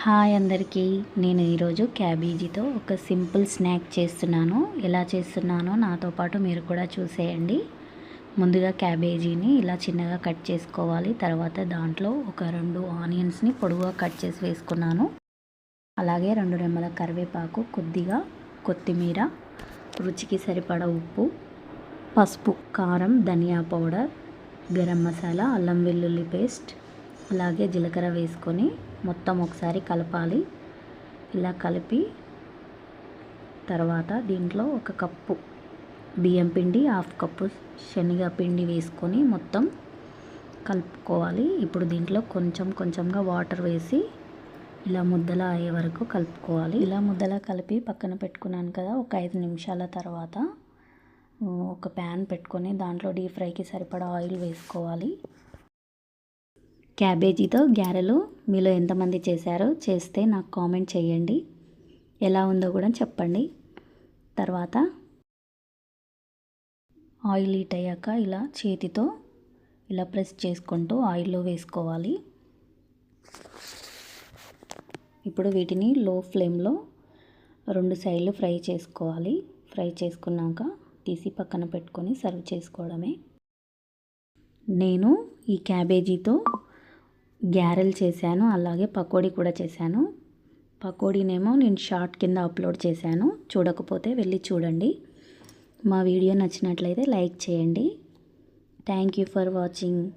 Hi అందరికీ. నేను ఈరోజు క్యాబేజీతో ఒక సింపుల్ స్నాక్ చేస్తున్నాను. ఎలా చేస్తున్నానో నాతో పాటు మీరు కూడా చూసేయండి. ముందుగా క్యాబేజీని ఇలా చిన్నగా కట్ చేసుకోవాలి. తర్వాత దాంట్లో ఒక రెండు ఆనియన్స్ని పొడుగుగా కట్ చేసి వేసుకున్నాను. అలాగే రెండు రెమ్మల కరివేపాకు కొద్దిగా కొత్తిమీర రుచికి సరిపడ ఉప్పు పసుపు కారం ధనియా పౌడర్ గరం మసాలా అల్లం వెల్లుల్లి పేస్ట్ అలాగే జీలకర్ర వేసుకొని మొత్తం ఒకసారి కలపాలి. ఇలా కలిపి తర్వాత దీంట్లో ఒక కప్పు బియ్యం పిండి హాఫ్ కప్పు శనగ పిండి వేసుకొని మొత్తం కలుపుకోవాలి. ఇప్పుడు దీంట్లో కొంచెం కొంచెంగా వాటర్ వేసి ఇలా ముద్దలా అయ్యే వరకు కలుపుకోవాలి. ఇలా ముద్దలా కలిపి పక్కన పెట్టుకున్నాను కదా ఒక ఐదు నిమిషాల తర్వాత ఒక ప్యాన్ పెట్టుకొని దాంట్లో డీప్ ఫ్రైకి సరిపడా ఆయిల్ వేసుకోవాలి. క్యాబేజీతో గ్యారెలు మీలో ఎంతమంది చేశారో చేస్తే నాకు కామెంట్ చేయండి. ఎలా ఉందో కూడా చెప్పండి. తర్వాత ఆయిల్ హీట్ అయ్యాక ఇలా చేతితో ఇలా ప్రెస్ చేసుకుంటూ ఆయిల్లో వేసుకోవాలి. ఇప్పుడు వీటిని లో ఫ్లేమ్లో రెండు సైడ్లు ఫ్రై చేసుకోవాలి. ఫ్రై చేసుకున్నాక తీసి పక్కన పెట్టుకొని సర్వ్ చేసుకోవడమే. నేను ఈ క్యాబేజీతో గ్యారెల్ చేశాను అలాగే పకోడీ కూడా చేశాను. పకోడీనేమో నేను షార్ట్ కింద అప్లోడ్ చేశాను. చూడకపోతే వెళ్ళి చూడండి. మా వీడియో నచ్చినట్లయితే లైక్ చేయండి. Thank you for watching.